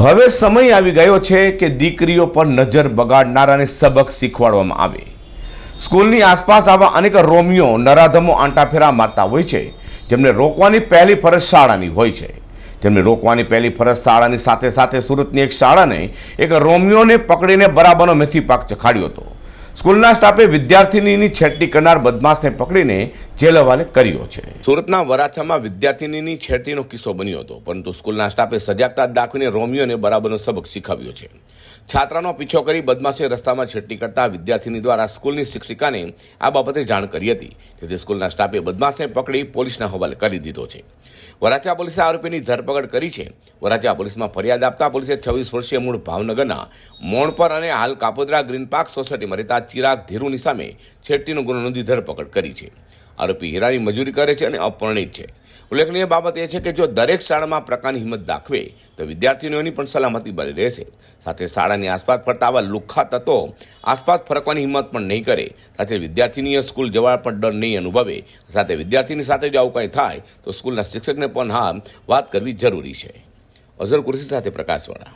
હવે સમય આવી ગયો છે કે દીકરીઓ પર નજર બગાડનારાને સબક શીખવાડવામાં આવે. સ્કૂલની આસપાસ આવા અનેક રોમિયો નરાધમો આંટાફેરા મારતા હોય છે, જેમને રોકવાની પહેલી ફરજ શાળાની હોય છે. જેમને રોકવાની પહેલી ફરજ શાળાની સાથે સાથે સુરતની એક શાળાને એક રોમિયોને પકડીને બરાબરનો મેથી પાક ચખાડ્યો હતો. સ્કૂલના સ્ટાફે વિદ્યાર્થીની છેડતી કરનાર બદમાશને પકડીને જેલ હવાલે કર્યો છે. સુરતના વરાછામાં વિદ્યાર્થીનીની છેડતીનો કિસ્સો બન્યો હતો, પરંતુ સ્કૂલના સ્ટાફે સજાગતા દાખવીને રોમિયોને બરાબરનો સબક શીખવ્યો છે. છાત્રાનો પીછો કરી બદમાશે રસ્તામાં છેડતી કરતા વિદ્યાર્થીની દ્વારા સ્કૂલની શિક્ષિકાને આ બાબતે જાણ કરી હતી. તેથી સ્કૂલના સ્ટાફે બદમાશને પકડી પોલીસના હવાલે કરી દીધો છે. વરાછા પોલીસે આરોપીની ધરપકડ કરી છે. વરાછા પોલીસમાં ફરિયાદ આપતા પોલીસે છવ્વીસ વર્ષીય મૂળ ભાવનગરના મોણપર અને હાલ કાપોદ્રા ગ્રીન પાર્ક સોસાયટીમાં રહેતા ચિરાગ ધીરુની સામે છેડતીનો ગુનો નોંધી ધરપકડ કરી છે. આરોપી હીરાની મજૂરી કરે છે અને અપરણિત છે. ઉલ્લેખનીય બાબત એ છે કે જો દરેક શાળામાં પ્રકારની હિંમત દાખવે, તો વિદ્યાર્થીઓની પણ સલામતી બની રહેશે. સાથે શાળાની આસપાસ ફરતા આવા લુખ્ખા તત્વો આસપાસ ફરકવાની હિંમત પણ નહીં કરે. સાથે વિદ્યાર્થીનીએ સ્કૂલ જવા પણ ડર નહીં અનુભવે. સાથે વિદ્યાર્થીની સાથે જો આવું કંઈ થાય, તો સ્કૂલના શિક્ષકને પણ હા વાત કરવી જરૂરી છે. અઝર કુર્સી સાથે પ્રકાશવાળા